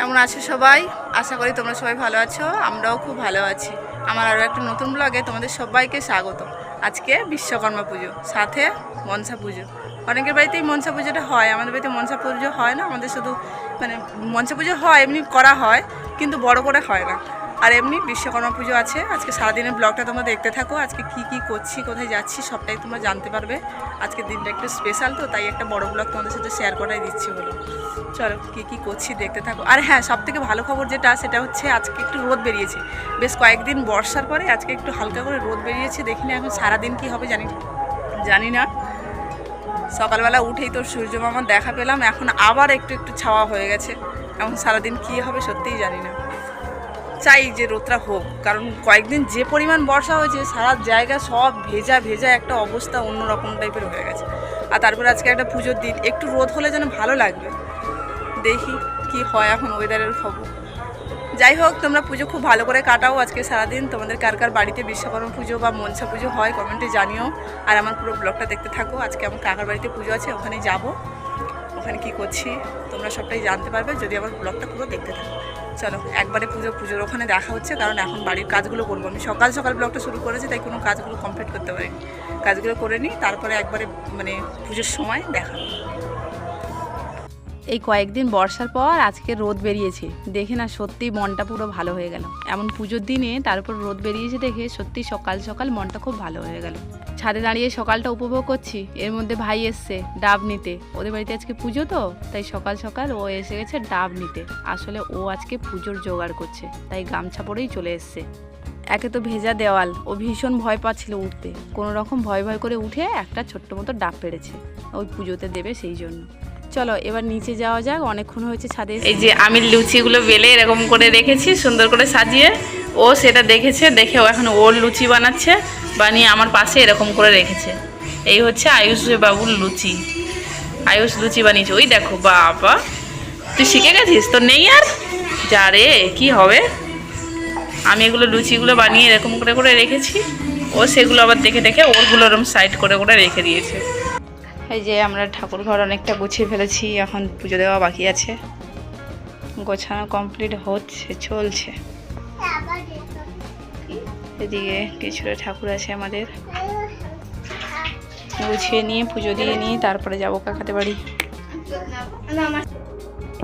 কেমন আছো সবাই? আশা করি তোমরা সবাই ভালো আছো, আমরাও খুব ভালো আছি। আমার আরও একটা নতুন ব্লগে তোমাদের সবাইকে স্বাগত আজকে বিশ্বকর্মা পুজো, সাথে মনসা পুজো। অনেকের বাড়িতেই মনসা পুজোটা হয়, আমাদের বাড়িতে মনসা পুজো হয় না, আমাদের শুধু মানে মনসা পুজো হয়, এমনি করা হয়, কিন্তু বড় করে হয় না। আর এমনি বিশ্বকর্মা পুজো আছে। আজকে সারাদিনের ব্লগটা তোমরা দেখতে থাকো। আজকে কি কি করছি, কোথায় যাচ্ছি সবটাই তোমরা জানতে পারবে। আজকে দিনটা একটু স্পেশাল তো, তাই একটা বড় ব্লগ তোমাদের সাথে শেয়ার করাই দিচ্ছি বলো। চলো, কী কী করছি দেখতে থাকো। আর হ্যাঁ সব থেকে ভালো খবর যেটা, সেটা হচ্ছে আজকে একটু রোদ বেরিয়েছে। বেশ কয়েকদিন বর্ষার পরে আজকে একটু হালকা করে রোদ বেরিয়েছে। দেখিনি এখন সারাদিন কি হবে, জানি জানি না। সকালবেলা উঠেই তোর সূর্য মামার দেখা পেলাম। এখন আবার একটু একটু ছাওয়া হয়ে গেছে। এখন সারাদিন কী হবে সত্যিই জানি না। চাই যে রোদটা হোক। কারণ কয়েকদিন যে পরিমাণ বর্ষা হয়েছে, সারা জায়গা সব ভেজা ভেজা একটা অবস্থা অন্যরকম টাইপের হয়ে গেছে। আর তারপরে আজকে একটা পুজোর দিন, একটু রোদ হলে যেন ভালো লাগবে। দেখি কি হয় এখন ওয়েদারের খবর। যাই হোক, তোমরা পুজো খুব ভালো করে কাটাও আজকে সারাদিন। তোমাদের কার কার বাড়িতে বিশ্বকর্মা পুজো বা মনসা পুজো হয় কমেন্টে জানিও। আর আমার পুরো ব্লগটা দেখতে থাকো। আজকে আমার কাকার বাড়িতে পুজো আছে ওখানে যাব। ওখানে কি করছি, তোমরা সবটাই জানতে পারবে। যদি আমার ব্লগটা পুরো দেখতে থাকো। চলো, একবারে পুজো, পুজোর ওখানে দেখা হচ্ছে, কারণ এখন বাড়ির কাজগুলো করব আমি। সকাল সকাল ব্লগটা শুরু করেছি, তাই কোনো কাজগুলো কমপ্লিট করতে পারিনি। কাজগুলো করে নিই, তারপরে একবারে মানে পুজোর সময় দেখা এই কয়েকদিন বর্ষার পর আজকে রোদ বেরিয়েছে। দেখে না সত্যি মনটা পুরো ভালো হয়ে গেল। এমন পুজোর দিনে তার উপর রোদ বেরিয়েছে দেখে সত্যি সকাল সকাল মনটা খুব ভালো হয়ে গেল। ছাদে দাঁড়িয়ে সকালটা উপভোগ করছি। এর মধ্যে ভাই এসছে ডাব নিতে। ওদের বাড়িতে আজকে পুজো তো, তাই সকাল সকাল ও এসে গেছে ডাব নিতে। আসলে ও আজকে পুজোর জোগাড় করছে, তাই গামছা পরেই চলে এসছে। একে তো ভেজা দেওয়াল, ও ভীষণ ভয় পাচ্ছিল উঠতে। কোনো রকম ভয় ভয় করে উঠে একটা ছোট্ট মতো ডাব পেড়েছে, ওই পুজোতে দেবে সেই জন্য। চলো, এবার নিচে যাওয়া যাক, অনেকক্ষণ হয়েছে ছাদে এই যে আমি লুচিগুলো বেলে এরকম করে রেখেছি, সুন্দর করে সাজিয়ে। ও সেটা দেখেছে, দেখে ও এখন ওর লুচি বানাচ্ছে। বানিয়ে আমার পাশে এরকম করে রেখেছে। এই হচ্ছে আয়ুষ বাবুর লুচি। আয়ুষ লুচি বানিয়েছে। ওই দেখো, বাবা। তুই শিখে গেছিস? তোর নেই আর? যা রে, কি হবে? আমি এগুলো লুচিগুলো বানিয়ে এরকম করে করে রেখেছি। ও সেগুলো আবার দেখে দেখে ওরগুলো এরকম সাইড করে করে রেখে দিয়েছে। এই যে আমরা ঠাকুর ঘর অনেকটা গুছিয়ে ফেলেছি, এখন পুজো দেওয়া বাকি আছে। গোছানো কমপ্লিট হচ্ছে, চলছে। এদিকে কিছুটা ঠাকুর আছে আমাদের। গুছিয়ে নিয়ে, পুজো দিয়ে নিয়ে তারপরে যাব কাকাতে বাড়ি।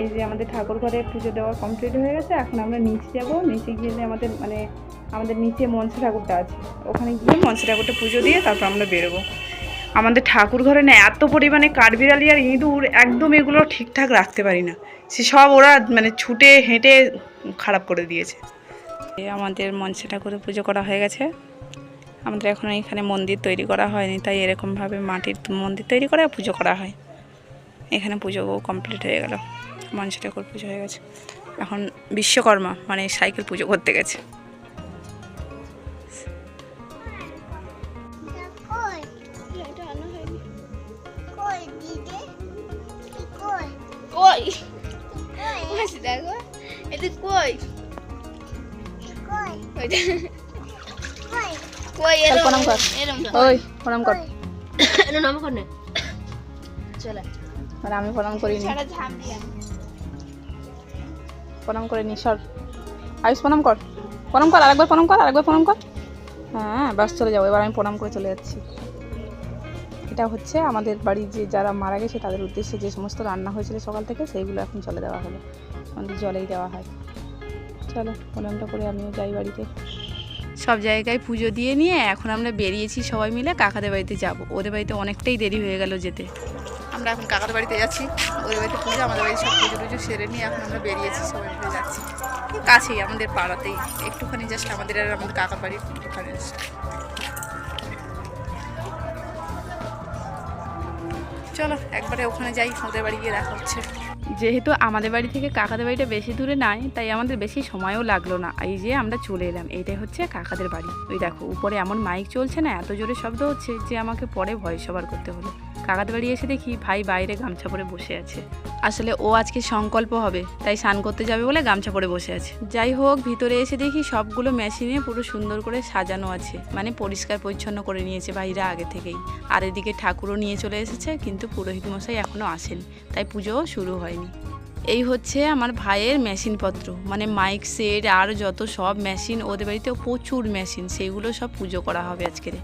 এই যে আমাদের ঠাকুর ঘরে পুজো দেওয়া কমপ্লিট হয়ে গেছে, এখন আমরা নিচে যাব। নিচে গিয়ে আমাদের মানে আমাদের নিচে মনসা ঠাকুরটা আছে। ওখানে গিয়ে মনসা ঠাকুরটা পুজো দিয়ে তারপর আমরা বেরোবো। আমাদের ঠাকুর ঘরে না এত পরিমাণে কাঠবিড়ালি আর ইঁদুর, একদম এগুলো ঠিকঠাক রাখতে পারি না। সে সব ওরা মানে ছুটে হেঁটে খারাপ করে দিয়েছে। আমাদের মনসা ঠাকুরের পুজো করা হয়ে গেছে। আমাদের এখন এখানে মন্দির তৈরি করা হয়নি তাই এরকমভাবে মাটির মন্দির তৈরি করে পুজো করা হয়। এখানে পুজো কমপ্লিট হয়ে গেল মনসা ঠাকুর পুজো হয়ে গেছে। এখন বিশ্বকর্মা মানে সাইকেল পুজো করতে গেছে। কই? এটা আনা হয়নি কই দিদে? কই কই? কই? কই এরম প্রণাম কর। ওই প্রণাম কর। এরম নাম কর না। চলে। মানে আমি প্রণাম ঝাঁপ দিয়া প্রণাম করে নি সর। আয়ুষ প্রণাম কর। প্রণাম কর আরেকবার প্রণাম কর আরেকবার প্রণাম কর। হ্যাঁ বাস চলে যাব। এবার আমি প্রণাম করে চলে যাচ্ছি। এটা হচ্ছে আমাদের বাড়ির যে যারা মারা গেছে তাদের উদ্দেশ্যে যে সমস্ত রান্না হয়েছিল সকাল থেকে সেইগুলো এখন চলে দেওয়া হলো। আমাদের জলেই দেওয়া হয়। চলো প্রণামটা করে আমিও যাই বাড়িতে। সব জায়গায় পুজো দিয়ে নিয়ে এখন আমরা বেরিয়েছি সবাই মিলে কাকাদের বাড়িতে যাব। ওদের বাড়িতে অনেকটাই দেরি হয়ে গেল যেতে। আমরা এখন কাকাদের বাড়িতে যাচ্ছি। ওদের বাড়িতে পুজো আমাদের বাড়িতে সব পুজো টুজো সেরে নিয়ে এখন আমরা বেরিয়েছি সবাই মিলে যাচ্ছি। কাছেই আমাদের পাড়াতেই। একটুখানি জাস্ট আমাদের আর আমাদের কাকার বাড়ির একটুখানি। চলো একবারে ওখানে যাই ওদের বাড়ি গিয়ে দেখা হচ্ছে। যেহেতু আমাদের বাড়ি থেকে কাকাদের বাড়িটা বেশি দূরে নাই, তাই আমাদের বেশি সময়ও লাগল না। এই যে আমরা চলে এলাম এটাই হচ্ছে কাকাদের বাড়ি। ওই দেখো, উপরে এমন মাইক চলছে না, এত জোরে শব্দ হচ্ছে যে আমাকে পরে ভয়েস সবার করতে হলো। কাকাদের বাড়ি এসে দেখি ভাই বাইরে গামছা পরে বসে আছে। আসলে ও আজকে সংকল্প হবে তাই স্নান করতে যাবে বলে গামছা পরে বসে আছে। যাই হোক ভিতরে এসে দেখি সবগুলো মেশিনে পুরো সুন্দর করে সাজানো আছে মানে পরিষ্কার পরিচ্ছন্ন করে নিয়েছে ভাইরা আগে থেকেই। আর এদিকে ঠাকুরও নিয়ে চলে এসেছে কিন্তু পুরোহিত মশাই এখনও আসেন তাই পুজোও শুরু হয়নি। এই হচ্ছে আমার ভাইয়ের মেশিনপত্র মানে মাইক সেট আর যত সব মেশিন ওদের বাড়িতেও প্রচুর মেশিন সেইগুলো সব পুজো করা হবে আজকের।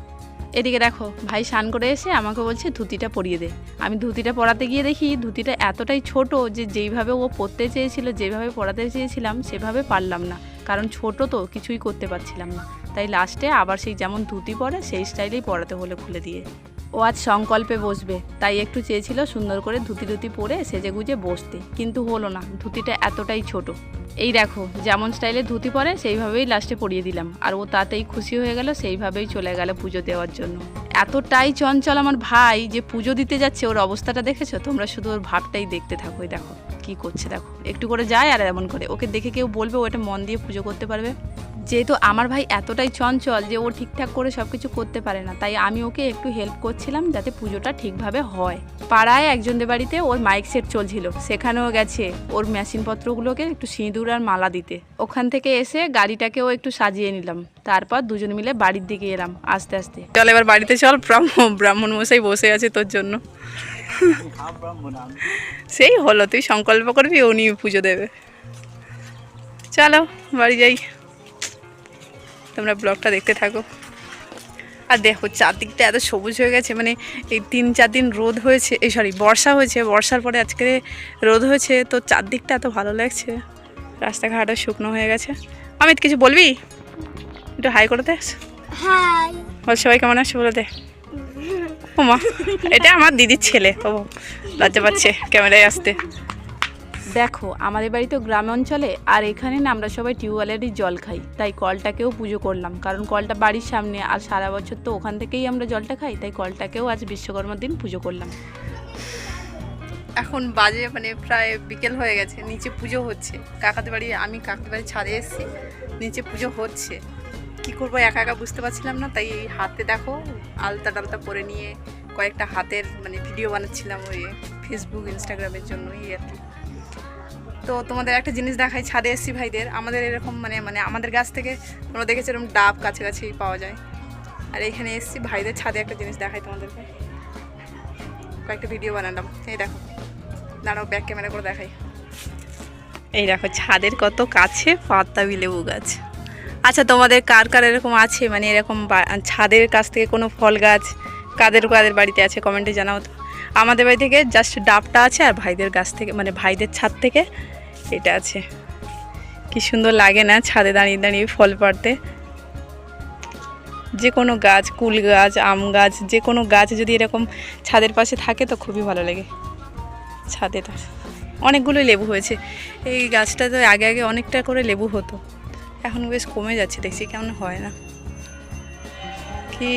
এদিকে দেখো, ভাই স্নান করে এসে আমাকে বলছে, ধুতিটা পরিয়ে দে। আমি ধুতিটা পরাতে গিয়ে দেখি, ধুতিটা এতটাই ছোট যে যেইভাবে ও পরতে চেয়েছিল, যেভাবে পরাতে চেয়েছিলাম, সেভাবে পারলাম না। কারণ ছোট তো, কিছুই করতে পারছিলাম না। তাই লাস্টে আবার সেই যেমন ধুতি পরে, সেই স্টাইলেই পরাতে হলে খুলে দিয়ে। ও আজ সংকল্পে বসবে, তাই একটু চেয়েছিল সুন্দর করে ধুতি ধুতি পরে সেজে গুজে বসতে। কিন্তু হলো না, ধুতিটা এতটাই ছোট। এই দেখো, যেমন স্টাইলে ধুতি পরে, সেইভাবেই লাস্টে পরিয়ে দিলাম। আর ও তাতেই খুশি হয়ে গেল, সেইভাবেই চলে গেল পুজো দেওয়ার জন্য। এতটাই চঞ্চল আমার ভাই যে পুজো দিতে যাচ্ছে, ওর অবস্থাটা দেখেছ? তোমরা শুধু ওর ভাবটাই দেখতে থাকো দেখো। কি করছে দেখো। একটু করে যায় আর এমন করে। ওকে দেখে কেউ বলবে ও এটা মন দিয়ে পুজো করতে পারবে। যেহেতু আমার ভাই এতটাই চঞ্চল যে ও ঠিকঠাক করে সব কিছু করতে পারে না, তাই আমি ওকে একটু হেল্প করছিলাম যাতে পুজোটা ঠিকভাবে হয়। পাড়ায় একজনদের বাড়িতে ওর মাইক সেট চলছিল। সেখানেও গেছে ওর মেশিনপত্রগুলোকে একটু সিঁদুর আর মালা দিতে। ওখান থেকে এসে গাড়িটাকেও একটু সাজিয়ে নিলাম। তারপর দুজন মিলে বাড়ির দিকে এলাম আস্তে আস্তে। চল এবার বাড়িতে চল। ব্রাহ্মণ ব্রাহ্মণ মশাই বসে আছে তোর জন্য। সেই হলো তুই সংকল্প করবি উনি পুজো দেবে। চলো বাড়ি যাই। তোমরা ব্লগটা দেখতে থাকো। আর দেখো চারদিকটা এত সবুজ হয়ে গেছে মানে এই তিন চার দিন রোদ হয়েছে এই সরি বর্ষা হয়েছে বর্ষার পরে আজকে রোদ হয়েছে তো চারদিকটা এত ভালো লাগছে। রাস্তাঘাটও শুকনো হয়ে গেছে। অমিত কিছু বলবি? একটু হাই করে দে। বল সবাই কেমন আছে বলে দে। ও মা এটা আমার দিদির ছেলে। ও লজ্জা পাচ্ছে ক্যামেরায় আসতে। দেখো আমাদের বাড়ি তো গ্রাম অঞ্চলে আর এখানে না আমরা সবাই টিউবওয়েলেরই জল খাই। তাই কলটাকেও পুজো করলাম। কারণ কলটা বাড়ির সামনে আর সারা বছর তো ওখান থেকেই আমরা জলটা খাই তাই কলটাকেও আজ বিশ্বকর্মার দিন পুজো করলাম। এখন বাজে মানে প্রায় বিকেল হয়ে গেছে নিচে পুজো হচ্ছে। কাকাদের বাড়ি আমি কাকাদের বাড়ি ছাদে এসেছি নিচে পুজো হচ্ছে। কি করব, একা একা বুঝতে পারছিলাম না, তাই হাতে দেখো, আলতা টালতা পরে নিয়ে কয়েকটা হাতের মানে ভিডিও বানাচ্ছিলাম ওই ফেসবুক ইনস্টাগ্রামের জন্য এই আর কি। তো তোমাদের একটা জিনিস দেখাই, ছাদে এসছি ভাইদের, আমাদের এরকম মানে মানে আমাদের গাছ থেকে তোমরা দেখেছ এরকম ডাব কাছাকাছি পাওয়া যায়। আর এখানে এসছি, ভাইদের ছাদে একটা জিনিস দেখাই তোমাদেরকে। কয়েকটা ভিডিও বানালাম, এই দেখো। দাঁড়াও ব্যাক ক্যামেরা করে দেখাই। এই দেখো, ছাদের কত কাছে পাতাবি লেবু গাছ। আচ্ছা তোমাদের কার কার এরকম আছে? মানে এরকম ছাদের কাছ থেকে কোনো ফল গাছ কাদের কাদের বাড়িতে আছে? কমেন্টে জানাও তো। আমাদের বাড়ি থেকে জাস্ট ডাবটা আছে আর ভাইদের গাছ থেকে মানে ভাইদের ছাদ থেকে এটা আছে। কি সুন্দর লাগে না ছাদে দাঁড়িয়ে দাঁড়িয়ে ফল পাড়তে। যে কোনো গাছ, কুল গাছ, আম গাছ, যে কোনো গাছ যদি এরকম ছাদের পাশে থাকে তো খুবই ভালো লাগে। ছাদে তো অনেকগুলো লেবু হয়েছে। এই গাছটা তো আগে আগে অনেকটা করে লেবু হতো। এখন বেশ কমে যাচ্ছে দেখছি কেমন হয় না। কি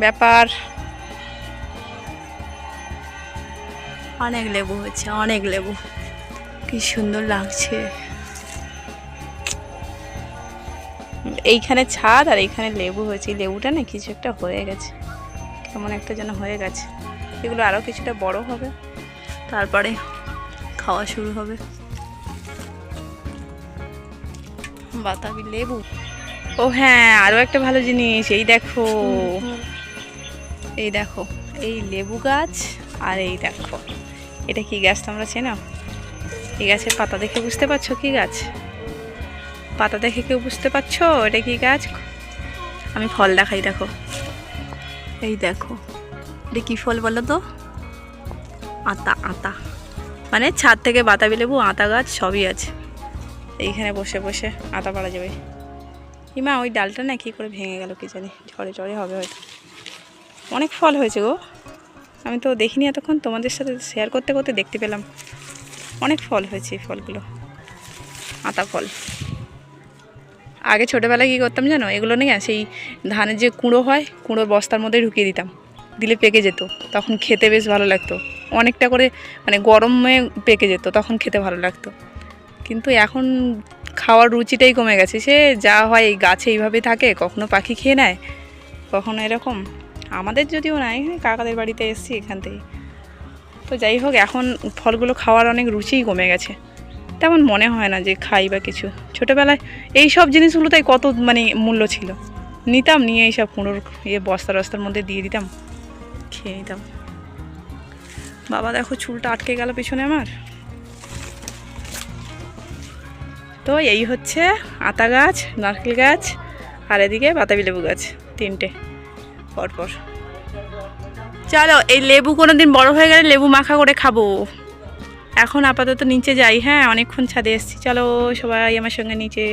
ব্যাপার? অনেক লেবু হয়েছে অনেক লেবু। কি সুন্দর লাগছে। এইখানে ছাদ আর এইখানে লেবু হয়েছে। এই লেবুটা না কিছু একটা হয়ে গেছে। কেমন একটা যেন হয়ে গেছে। এগুলো আরও কিছুটা বড় হবে। তারপরে খাওয়া শুরু হবে। বাতাবি, লেবু। ও হ্যাঁ আরও একটা ভালো জিনিস, এই দেখো। এই দেখো, এই লেবু গাছ আর এই দেখো। এটা কি গাছ তোমরা চেনো? এই গাছের পাতা দেখে বুঝতে পারছ কি গাছ? পাতা দেখে কেউ বুঝতে পারছ এটা কি গাছ? আমি ফল দেখাই, দেখো। এই দেখো, এটা কি ফল বলো তো? আতা আতা। মানে ছাদ থেকে বাতাবি, লেবু, আতা গাছ সবই আছে। এইখানে বসে বসে আতা পাড়া যাবে। ইমা, ওই ডালটা না কী করে ভেঙে গেল কি জানি? ঝড়ে ঝড়ে হবে হয়তো। অনেক ফল হয়েছে গো। আমি তো দেখিনি এতক্ষণ, তোমাদের সাথে শেয়ার করতে করতে দেখতে পেলাম। অনেক ফল হয়েছে এই ফলগুলো। আতা ফল। আগে ছোটোবেলায় কী করতাম জানো? এগুলো নিয়ে সেই ধানের যে কুঁড়ো হয়, কুঁড়োর বস্তার মধ্যে ঢুকিয়ে দিতাম। দিলে পেকে যেত। তখন খেতে বেশ ভালো লাগতো। অনেকটা করে মানে গরমে পেকে যেত, তখন খেতে ভালো লাগতো। কিন্তু এখন খাওয়ার রুচিটাই কমে গেছে। সে যা হয় এই গাছে এইভাবে থাকে, কখনো পাখি খেয়ে নেয়, কখনো এরকম। আমাদের যদিও না এখানে কাকাদের বাড়িতে এসেছি এখান থেকে তো যাই হোক, এখন ফলগুলো খাওয়ার অনেক রুচিই কমে গেছে। তেমন মনে হয় না যে খাই বা কিছু। ছোটোবেলায় এই সব জিনিসগুলো তাই কত মানে মূল্য ছিল। নিতাম, নিয়ে এইসব কুঁড়োর ইয়ে বস্তা রস্তার মধ্যে দিয়ে দিতাম, খেয়ে নিতাম। বাবা দেখো চুলটা আটকে গেল পিছনে আমার। তো এই হচ্ছে আতা গাছ, নারকেল গাছ, আর এদিকে বাতাবি লেবু গাছ, তিনটে পরপর। চলো, এই লেবু কোনো দিন বড় হয়ে গেলে লেবু মাখা করে খাব। এখন আপাতত নিচে যাই হ্যাঁ অনেকক্ষণ ছাদে এসেছি। চলো, সবাই আমার সঙ্গে নিচে।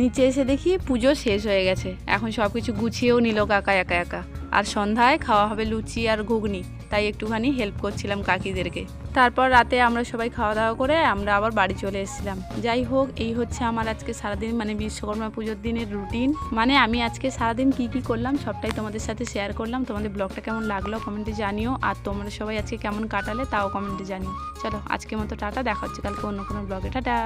নিচে এসে দেখি পুজো শেষ হয়ে গেছে। এখন সব কিছু গুছিয়েও নিল কাকা একা একা। আর সন্ধ্যায় খাওয়া হবে লুচি আর ঘুগনি। তাই একটুখানি হেল্প করছিলাম কাকিদেরকে। তারপর রাতে আমরা সবাই খাওয়া দাওয়া করে আমরা আবার বাড়ি চলে এসেছিলাম। যাই হোক, এই হচ্ছে আমার আজকে সারাদিন মানে বিশ্বকর্মা পুজোর দিনের রুটিন মানে আমি আজকে সারাদিন কি কি করলাম সবটাই তোমাদের সাথে শেয়ার করলাম। তোমাদের ব্লগটা কেমন লাগল কমেন্টে জানিও। আর তোমরা সবাই আজকে কেমন কাটালে তাও কমেন্টে জানিও। চলো আজকে মতো টাটা, দেখা হচ্ছে কালকে অন্য কোনো ব্লগে টাটা!